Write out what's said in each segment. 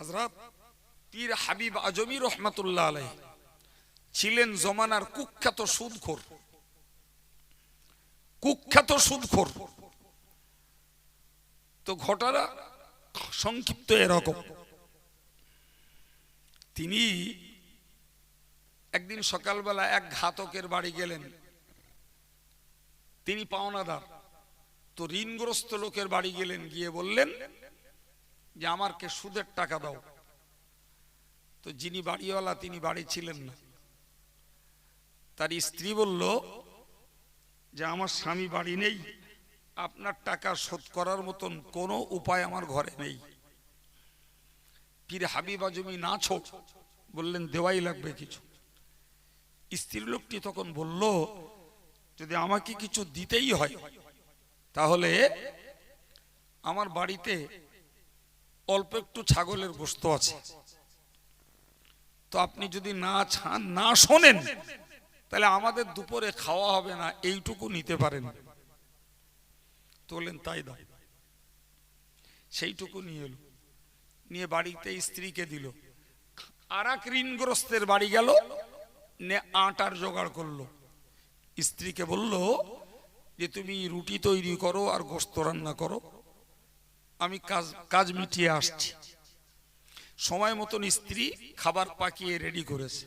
হজরত পীর হাবিব আজমি রহমতুল্লাহ আলাই ছিলেন জমানার কুখ্যাত সুদখোর। কুখ্যাত সুদখোর। তো ঘটনা সংক্ষিপ্ত এরকম। তিনি একদিন সকালবেলা এক ঘাতকের বাড়ি গেলেন। তিনি পাওনাদার। তো ঋণগ্রস্ত লোকের বাড়ি গেলেন, গিয়ে বললেন যে আমারকে সুদের টাকা দাও। তো যিনি বাড়িওয়ালা, তিনি বাড়ি ছিলেন না। তার স্ত্রী বলল, যে আমার স্বামী বাড়ি নেই, আপনার টাকা শোধ করার মতন কোনো উপায় আমার ঘরে নেই। পীর হাবিবা জমি না ছোট, বললেন, দেওয়াই লাগবে কিছু। স্ত্রী লোকটি তখন বলল, যদি আমাকে কিছু দিতেই হয়, তাহলে আমার বাড়িতে অল্প একটু ছাগলের গোস্ত আছে। তো আপনি যদি না ছান, না শোনেন, তাহলে আমাদের দুপুরে খাওয়া হবে না, এইটুকু নিতে পারেন। তো বললেন তাই দাও। সেইটুকু নিয়ে এলো। নিয়ে বাড়িতে স্ত্রীকে দিল। আর এক ঋণগ্রস্তের বাড়ি গেল, নে আটার জোগাড় করল। স্ত্রীকে বলল, যে তুমি রুটি তৈরি করো আর গোস্ত রান্না করো। আমি কাজ কাজ মিটিয়ে আসছি। সময় মতন স্ত্রী খাবার পাকিয়ে রেডি করেছে।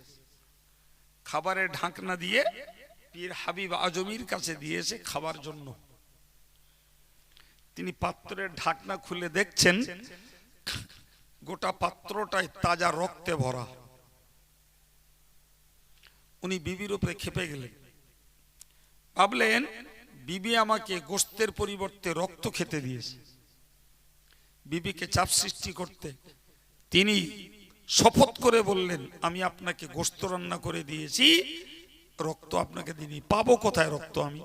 খাবারের ঢাকনা দিয়ে পীর হাবিব আজমির কাছে দিয়েছে খাবার জন্য। তিনি পাত্রের ঢাকনা খুলে দেখছেন, গোটা পাত্রটায় তাজা রক্তে ভরা। উনি বিবির উপরে খেপে গেলেন। ভাবলেন, বিবি আমাকে গোস্তের পরিবর্তে রক্ত খেতে দিয়েছে। বিবিকে চাপ সৃষ্টি করতে। তিনি শপথ করে বললেন, আমি আপনাকে গোস্ত রান্না করে দিয়েছি। রক্ত আপনাকে দিনি পাবো কোথায় রক্ত আমি?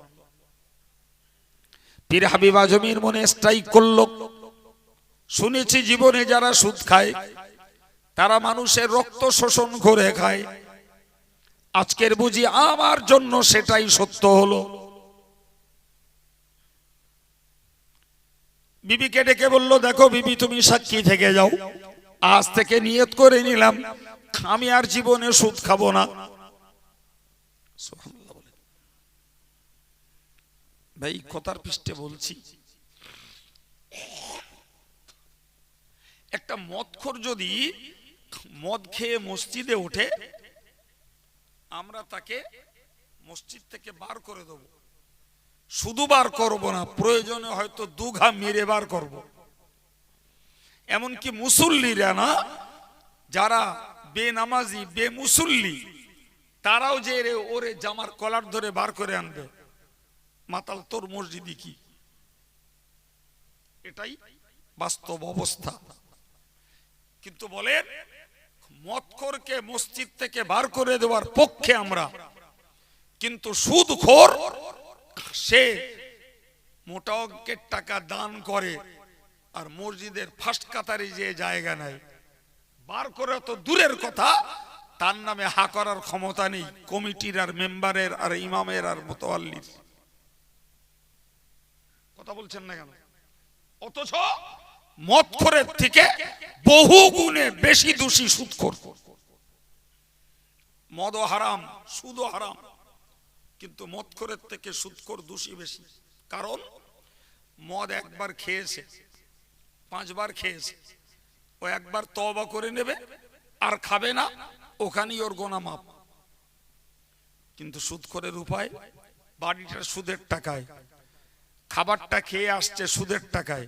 পীর হাবিব আজমির মনে স্ট্রাইক করল। শুনেছি জীবনে যারা সুদ খায়, তারা মানুষের রক্ত শোষণ করে খায়। আজকের বুঝি আমার জন্য সেটাই সত্য হলো। বিবিকে ডেকে বলল, দেখো বিবি, তুমি সাক্ষী থেকে যাও। আজ থেকে নিয়ত করে নিলাম, আমি আর জীবনে সুদ খাব না। ভাই, কথার পৃষ্ঠে বলছি, একটা মদখোর যদি মদ খেয়ে মসজিদে ওঠে, আমরা তাকে মসজিদ থেকে বার করে দেব। শুধু বার করব না, প্রয়োজনে হয়তো দুঘা মেরে বার করব। এমনকি মুসল্লিরা না, যারা বেনামাজি, বেমুসল্লি, তারাও যে রে ওরে জামার কলার ধরে বার করে আনবে। মাতাল তোর মসজিদি কি? এটাই বাস্তব অবস্থা। কিন্তু বলেন মৎখরকে মসজিদ থেকে বার করে দেওয়ার পক্ষে আমরা। কিন্তু সুদখোর সে মোটা অঙ্কের টাকা দান করে আর মসজিদের ফার্স্ট কাতারে যে জায়গা নাই, বার করে তো দূরের কথা, তার নামে হা করার ক্ষমতা নেই, কমিটির আর মেম্বারের আর ইমামের আর মোতোয়াল্লির কথা বলছেন না কেন? অথচ মদখোরের থেকে বহু গুণে বেশি দোষী সুদখোর মদ হারাম সুদ হারাম। কিন্তু মদখোরের থেকে সুদখোর দোষী বেশি। কারণ মদ একবার খেয়েছে, পাঁচবার খেয়েছে। ও একবার তবা করে নেবে, আর খাবে না, ওখানেই ওর গোনা মাপ। কিন্তু সুদখোরের উপায়, বাড়িটা সুদের টাকায়। খাবারটা খেয়ে আসছে সুদের টাকায়,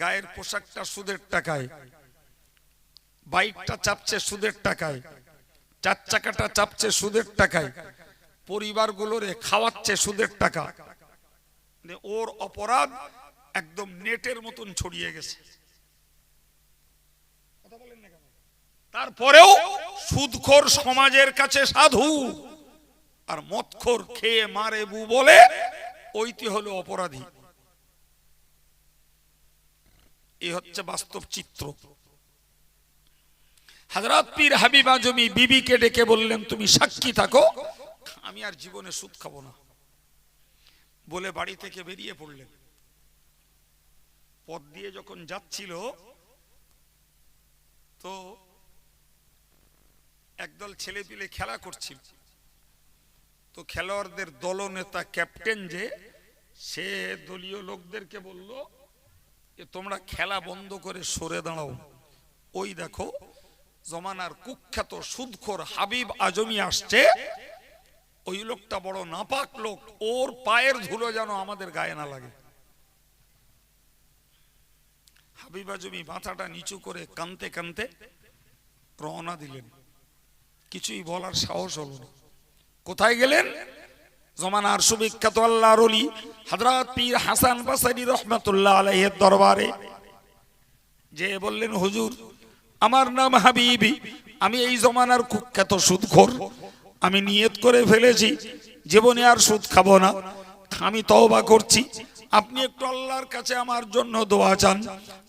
গায়ের পোশাকটা সুদের টাকায়, বাইকটা চাপছে সুদের টাকায়, চার চাকাটা চাপছে সুদের টাকায় পরিবারগুলোরে খাওয়াচ্ছে সুদের টাকা। ওর অপরাধ একদম নেটের মতন ছড়িয়ে গেছে। তারপরেও সুদখোর সমাজের কাছে সাধু, আর মদখোর খেয়ে মারে বু বলে ওইটি হলো অপরাধী। এই হচ্ছে বাস্তব চিত্র। হাজরাত পীর হাবিবা জমি বিবিকে ডেকে বললেন, তুমি সাক্ষী থাকো আমি আর জীবনে সুদ খাব না। বলে বাড়ি থেকে বেরিয়ে পড়লেন। পথ দিয়ে যখন যাচ্ছিল, তো একদল ছেলে পিলে খেলা করছিল। তো খেলোয়াড়দের দলনেতা ক্যাপ্টেন যে, সে দলীয় লোকদেরকে বলল যে তোমরা খেলা বন্ধ করে সরে দাঁড়াও। ওই দেখো, জমানার কুখ্যাত সুদখোর হাবিব আজমি আসছে ওই লোকটা বড় নাপাক লোক, ওর পায়ের ধুলো যেন আমাদের গায়ে না লাগে। হাবিব আজমি মাথাটা নিচু করে কানতে কানতে রওনা দিলেন। কিছুই বলার সাহস হলো না। কোথায় গেলেন? জমানার সুবিখ্যাত আল্লাহর অলি হযরত পীর হাসান বাসারি রহমাতুল্লাহ আলাইহির দরবারে। যে বললেন, হুজুর, আমার নাম হাবিবি, আমি এই জমানার কুখ্যাত সুদখোর। আমি নিয়ত করে ফেলেছি, জীবনে আর সুদ খাব না। আমি তওবা করছি। আপনি একটু আল্লাহর কাছে আমার জন্য দোয়া চান।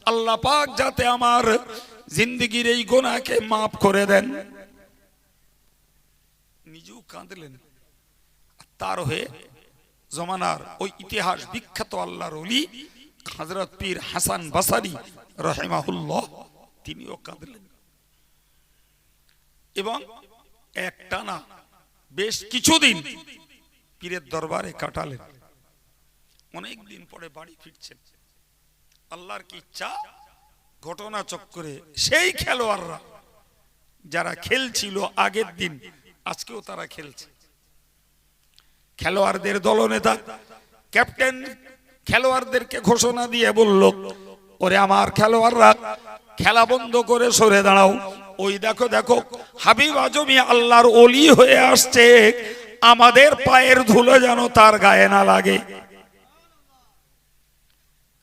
আল্লাহ পাক যাতে আমার জিন্দগির এই গোনাকে মাফ করে দেন। নিজেও কাঁদলেন। তার হয়ে জমানার ওই ইতিহাস বিখ্যাত আল্লাহর অলি হযরত পীর হাসান বাসারি রহেমাহুল্লাহ, তিনিও কাঁদলেন। এবং একটানা বেশ কিছুদিন পীরের দরবারে কাটালেন। অনেক দিন পরে বাড়ি ফিরছেন। আল্লাহর কি ইচ্ছা? ঘটনা চক্করে সেই খেলোয়াড়রা যারা খেলছিল আগের দিন, আজকেও তারা খেলছে। খেলোয়াড়দের দলনেতা, ক্যাপ্টেন খেলোয়াড়দেরকে ঘোষণা দিয়ে বলল, ওরে আমার খেলোয়াড়রা, খেলা বন্ধ করে সরে দাঁড়াও ওই দেখো দেখো, হাবিব আজমি আল্লাহর অলি হয়ে আসছে। আমাদের পায়ের ধুলো যেন তার গায়ে না লাগে।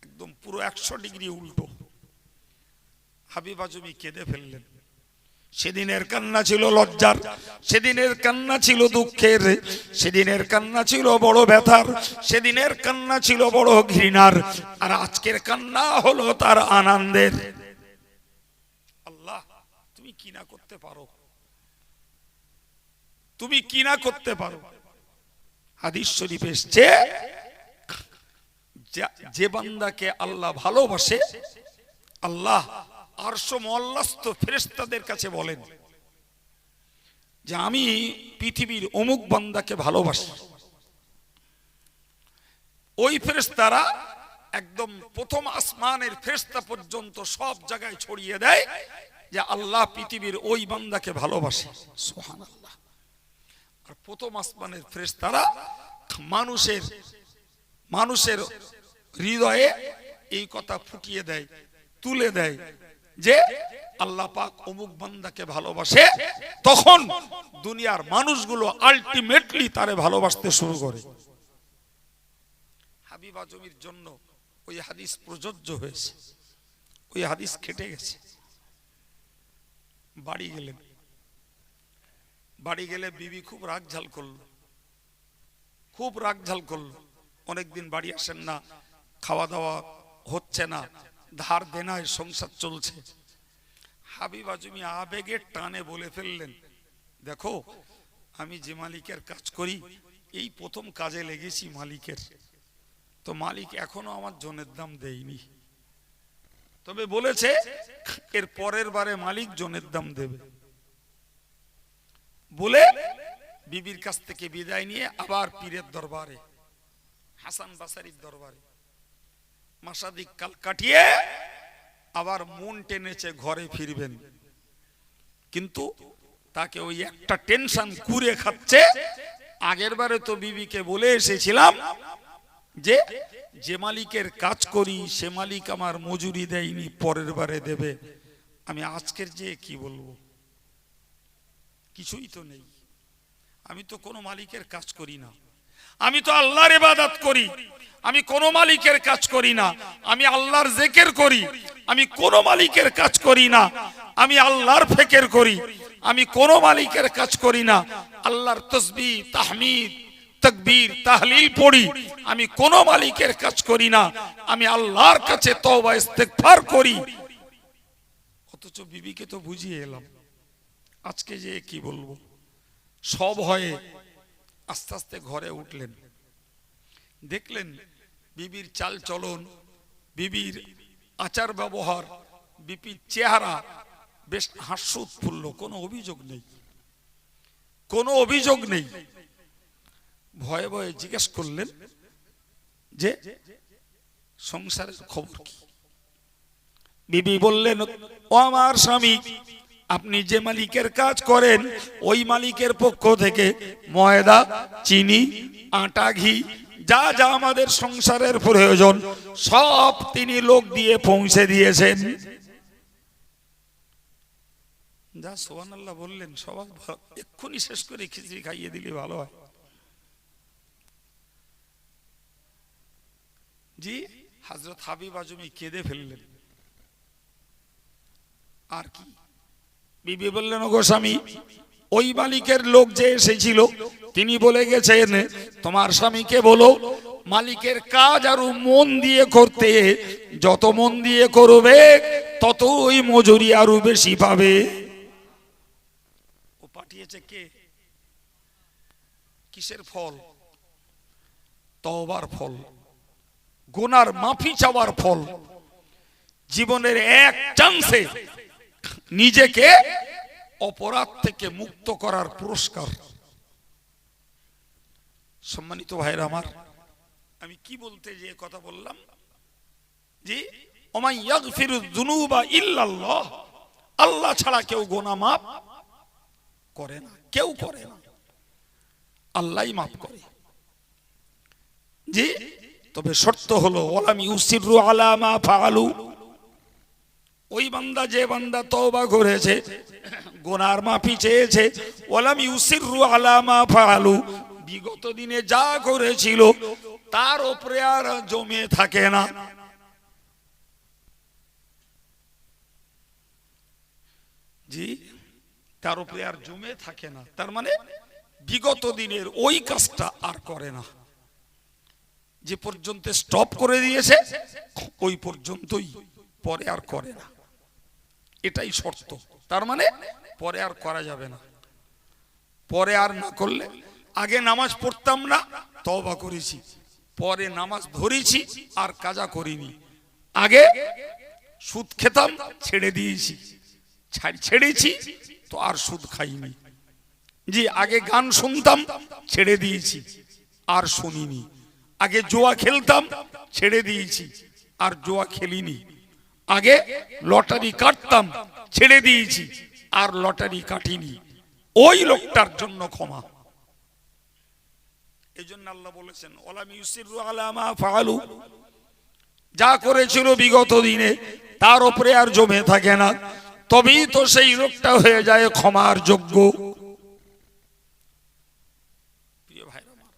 একদম পুরো একশো ডিগ্রি উল্টো। হাবিব আজমি কেঁদে ফেললেন। সেদিনের কান্না ছিল লজ্জার, সেদিনের কান্না ছিল দুঃখের, সেদিনের কান্না ছিল বড় ব্যথার, সেদিনের কান্না ছিল বড় ঘৃণার, আর আজকের কান্না হলো তার আনন্দের আল্লাহ তুমি কি না করতে পারো। তুমি কি না করতে পারো। হাদিস শরীফ এসছে, যে বান্দাকে আল্লাহ ভালোবাসে, আল্লাহ আরশ মল্লাস্ত ফেরেশতাদের কাছে বলেন যে, আমি পৃথিবীর অমুক বান্দাকে ভালোবাসি। ওই ফেরেশতারা একদম প্রথম আসমানের ফেরেশতা পর্যন্ত সব জায়গায় ছড়িয়ে দেয় যে আল্লাহ পৃথিবীর ওই বান্দাকে ভালোবাসে। সুবহানাল্লাহ। আর প্রথম আসমানের ফেরেশতারা মানুষের মানুষের হৃদয়ে এই কথা ফুটিয়ে দেয়, তুলে দেয় যে আল্লাহ পাক অমুক বান্দাকে ভালোবাসে, তখন দুনিয়ার মানুষগুলো আলটিমেটলি তারে ভালোবাসতে শুরু করে। হাবিব আজমির জন্য ওই হাদিস প্রযোজ্য হয়েছে। ওই হাদিস খেটে গেছে। বাড়ি গেলেন। বাড়ি গেলে বিবি খুব রাগ ঝাল করল। খুব রাগ ঝাল করল। অনেকদিন বাড়ি আসেন না খাওয়া দাওয়া হচ্ছে না, ধার দেনায় সংসার চলছে। হাবিব আজমি আবেগের টানে বলে ফেললেন, দেখো, আমি যে মালিকের কাজ করি, এই প্রথম কাজে লেগেছি মালিকের। তো মালিক এখনও আমার জনের দাম দেয়নি। তবে বলেছে, এর পরের বারে মালিক জনের দাম দেবে। বলে বিবির কাছ থেকে বিদায় নিয়ে আবার পীরের দরবারে, হাসান বাসারির দরবারে, মাসাদিক কাল কাটিয়ে আবার মন টেনেছে ঘরে ফিরবেন। কিন্তু তাকে ওই একটা টেনশন কুরে খাচ্ছে। আগের বারে তো বিবিকে বলে এসেছিলাম যে যে মালিকের কাজ করি, সে মালিক আমার মজুরি দেয়নি, পরের বারে দেবে। আমি আজকের যে কি বলব? কিছুই তো নেই। আমি তো কোনো মালিকের কাজ করি না। আমি তো আল্লাহর ইবাদত করি। আমি কোনো মালিকের কাজ করি না। আমি আল্লাহর জেকের করি। আমি কোনো মালিকের কাজ করি না। আমি আল্লাহর ফেকের করি। আমি কোনো মালিকের কাজ করি না। আল্লাহর তসবি, তাহমিদ তকবীর, তাহলিল পড়ি। আমি কোনো মালিকের কাজ করি না। আমি আল্লাহর কাছে তওবা, ইস্তেগফার করি। অথচ বিবিকে তো বুঝিয়ে এলাম। আজকে যে কি বলব? সব হয়ে আস্তে আস্তে ঘরে উঠলেন। দেখলেন বিবির চাল চলন, বিবির আচার ব্যবহার, বিপির চেহারা বেশ হাস্য উৎফুল্ল কোনো অভিযোগ নেই। কোনো অভিযোগ নেই। ভয়ে ভয়ে জিজ্ঞেস করলেন যে, সংসারের খবর কি? বিবি বললেন, ও আমার স্বামী, আপনি যে মালিকের কাজ করেন, ওই মালিকের পক্ষ থেকে ময়দা, চিনি, আটা, ঘি, যা যা আমাদের সংসারের প্রয়োজন, সব তিনি লোক দিয়ে পৌঁছে দিয়েছেন। যা সোহান আল্লাহ বললেন, সবাই এক্ষুনি শেষ করে খিচড়ি খাইয়ে দিলে ভালো হয়। জি হাজরত হাবিব আজমি কেঁদে ফেললেন। আর কি? বিবি বললেন ও গোস্বামী ওই মালিকের লোক যে এসেছিল, তিনি বলে গেছেন, তোমার স্বামীকে বলো, মালিকের কাজ আরও মন দিয়ে করতে, যত মন দিয়ে করবে তত ওই মজুরি আরও বেশি পাবে। ও পাঠিয়েছে কে? কিসের ফল? তওবার ফল। গোনার মাফি চাওয়ার ফল। জীবনের এক চান্সে নিজেকে অপরাধ থেকে মুক্ত করার পুরস্কার। সম্মানিত ভাইরা আমার, আমি কি বলতে যে কথা বললাম? জি ইল্লাল্লাহ আল্লাহ ছাড়া কেউ গোনা মাফ করে না, কেউ করে না। আল্লাহই মাফ করে। জি তবে শর্ত হলো ওলাম ইউসিরু আলা মা ফাআলু। ওই বান্দা, যে বান্দা তওবা করেছে, গোনার মাফি চেয়েছে ওলাম ইউসিরু আলা মা ফাআলু। বিগত দিনে যা করেছিল, তার ওপরে আর জমে থাকে না। জি তার উপরে আর জমে থাকে না, তার মানে বিগত দিনের ওই কাজটা আর করে না। যে পর্যন্ত স্টপ করে দিয়েছে, ওই পর্যন্তই পরে আর করে না। এটাই শর্ত। তার মানে পরে আর করা যাবে না। পরে আর না করলে, আগে নামাজ পড়তাম না, তওবা করেছি। পরে নামাজ ধরেছি, আর কাজা করিনি। আগে সুদ খেতাম, ছেড়ে দিয়েছি। ছাড়- ছেড়েছি, তো আর সুদ খাইনি। জি, আগে গান শুনতাম, ছেড়ে দিয়েছি। আর শুনিনি। আগে জোয়া খেলতাম, ছেড়ে দিয়েছি। আর জোয়া খেলিনি। আগে লটারি কাটতাম, ছেড়ে দিয়েছি। আর লটারি কাটিনি। ওই লোকটার জন্য ক্ষমা। এই জন্য আল্লাহ বলেছেন যা করেছিল বিগত দিনে, তার উপরে আর জমে থাকে না। তবেই তো সেই লোকটা হয়ে যায় ক্ষমার যোগ্য প্রিয় ভাইরা আমার,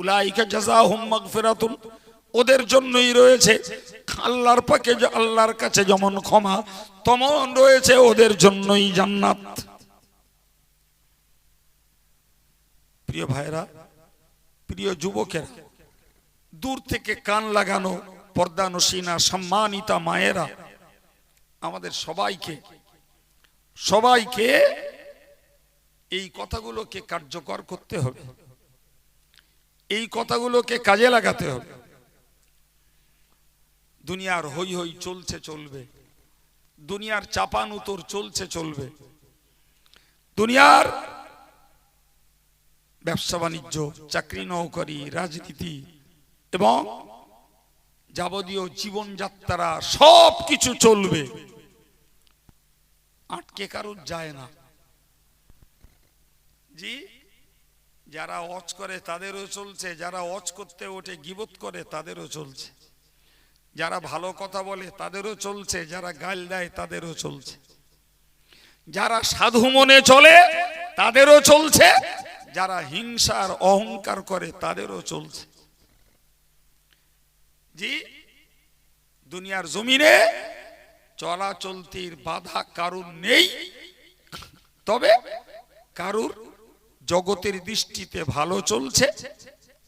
উলাইকা জাযাহুম মাগফিরাতুন। ওদের জন্যই রয়েছে আল্লাহর পাকে আল্লাহর কাছে যেমন ক্ষমা, তেমন রয়েছে ওদের জন্যই জান্নাত। প্রিয় ভাইরা প্রিয় যুবকেরা, দূর থেকে কান লাগানো পর্দানসীনা সম্মানিতা মায়েরা, আমাদের সবাইকে সবাইকে এই কথাগুলোকে কার্যকর করতে হবে। এই কথাগুলোকে কাজে লাগাতে হবে। দুনিয়ার হই হই চলছে, চলবে। দুনিয়ার চাপান উতর চলছে, চলবে। দুনিয়ার ব্যবসা বাণিজ্য, চাকরি, নৌকরি, রাজনীতি এবং যাবতীয় জীবনযাত্রা সব কিছু চলবে। আটকে কারোর যায় না। জি? যারা অচ করে তাদেরও চলছে, যারা অচ করতে ওঠে, গিবত করে তাদেরও চলছে। যারা ভালো কথা বলে তাদেরও চলছে, যারা গাল দেয় তাদেরও চলছে। যারা সাধু মনে চলে তাদেরও চলছে, যারা হিংসার অহংকার করে তাদেরও চলছে। জি, দুনিয়ার জমিনে চলাচলতির বাধা কারুর নেই, তবে কারুর জগতের দৃষ্টিতে ভালো চলছে,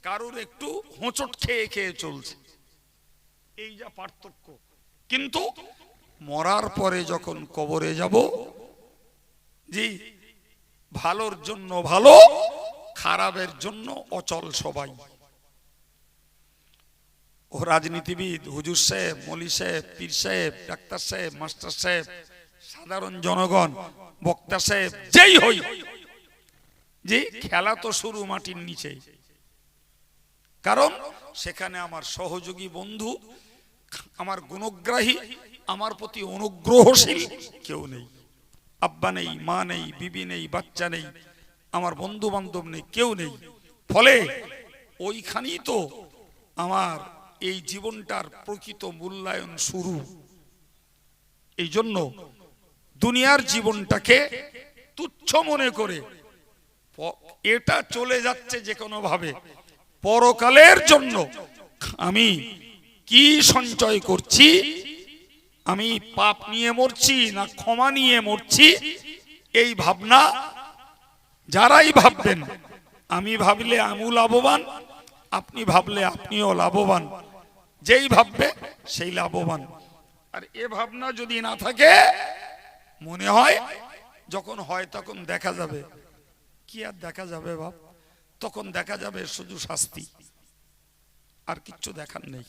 কারুর একটু হোঁচট খেয়ে খেয়ে চলছে। এই যা পার্থক্য। কিন্তু মরার পরে যখন কবরে যাব, জি, ভালোর জন্য ভালো, খারাপের জন্য অচল সবাই। ও রাজনীতিবিদ, হুজুর সাহেব, মলি সাহেব, পীর সাহেব, ডাক্তার সাহেব, মাস্টার সাহেব, সাধারণ জনগণ, বক্তা সাহেব, যেই হই যে খেলা তো শুরু মাটির নিচে। কারণ সেখানে আমার সহযোগী বন্ধু, আমার গুণগ্রাহী, আমার প্রতি অনুগ্রহশীল কেউ নেই। আব্বা নেই, মা নেই, বিবি নেই, বাচ্চা নেই, আমার বন্ধু বান্ধব নেই, কেউ নেই। ফলে ওইখানেই তো আমার এই জীবনটার প্রকৃত মূল্যায়ন শুরু। এই জন্য দুনিয়ার জীবনটাকে তুচ্ছ মনে করে এটা চলে যাচ্ছে যে কোনো ভাবে পরকালের জন্য আমি কি সঞ্চয় করছি? আমি পাপ নিয়ে মরছি না ক্ষমা নিয়ে মরছি? এই ভাবনা যারাই ভাববেন, আমি ভাবলে আমিও লাভবান, আপনি ভাবলে আপনিও লাভবান। যেই ভাববে সেই লাভবান। আর এ ভাবনা যদি না থাকে, মনে হয় যখন হয় তখন দেখা যাবে। কি আর দেখা যাবে বাপ? তখন দেখা যাবে শুধু শাস্তি। আর কিচ্ছু দেখার নেই।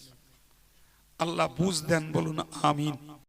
আল্লাহ বুঝ দেন বলুন, আমিন।